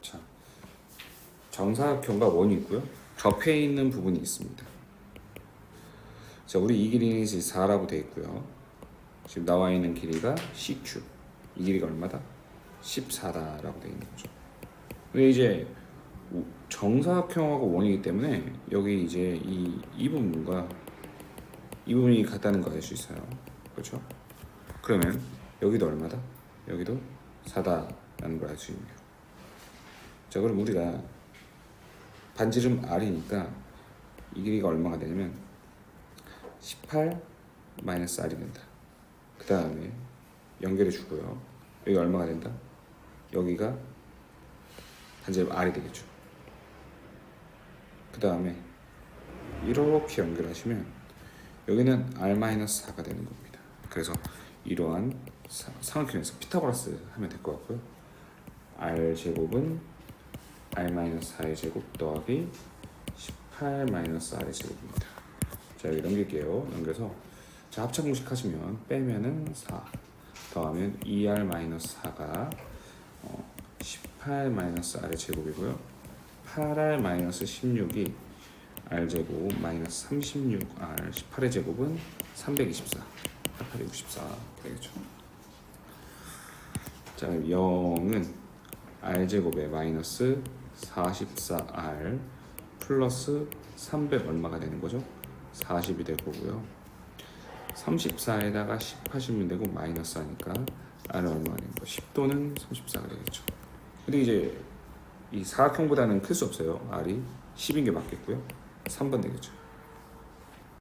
자, 정사각형과 원이 있고요. 접해 있는 부분이 있습니다. 자, 우리 이 길이는 이제 4라고 돼 있고요. 지금 나와 있는 길이가 CQ. 이 길이가 얼마다? 14다라고 돼 있는 거죠. 근데 이제 우- 정사각형하고 원이기 때문에 여기 이제 이, 이 부분과 이 부분이 같다는 거 알 수 있어요. 그렇죠? 그러면 여기도 얼마다? 여기도 4다라는 걸 알 수 있네요. 자, 그럼 우리가 반지름 R이니까 이 길이가 얼마가 되냐면 18 마이너스 R이 된다. 그 다음에 연결해 주고요. 여기 얼마가 된다? 여기가 반지름 R이 되겠죠. 그 다음에 이렇게 연결하시면 여기는 R-4가 되는 겁니다. 그래서 이러한 사- 삼각형에서 피타고라스 하면 될 것 같고요. R 제곱은 R-4의 제곱 더하기 18-R의 제곱입니다. 자 여기 넘길게요. 넘겨서 자 합차 공식 하시면 빼면은 4 더하면 2R-4가 어, 18-R의 제곱이고요. 8R 16이 R 제곱 마이너스 36R 18의 제곱은 324 88이 64 되겠죠. 자 0은 R 제곱에 마이너스 44R 플러스 300 얼마가 되는 거죠? 40이 될 거고요. 34에다가 10 하시면 되고 마이너스 하니까 R은 얼마가 되는 거? 10도는 34가 되겠죠. 근데 이제 이 사각형보다는 클 수 없어요. R이 10인 게 맞겠고요. 3번 되겠죠.